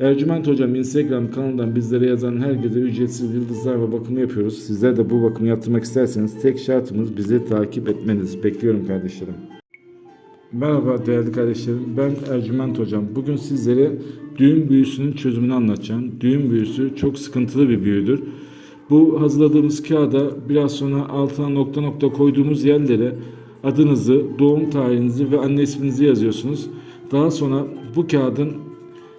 Ercüment Hocam Instagram kanalından bizlere yazan herkese ücretsiz yıldızlar ve bakımı yapıyoruz. Sizler de bu bakımı yaptırmak isterseniz tek şartımız bizi takip etmeniz. Bekliyorum kardeşlerim. Merhaba değerli kardeşlerim. Ben Ercüment Hocam. Bugün sizlere düğün büyüsünün çözümünü anlatacağım. Düğün büyüsü çok sıkıntılı bir büyüdür. Bu hazırladığımız kağıda biraz sonra altına nokta nokta koyduğumuz yerlere adınızı, doğum tarihinizi ve anne isminizi yazıyorsunuz. Daha sonra bu kağıdın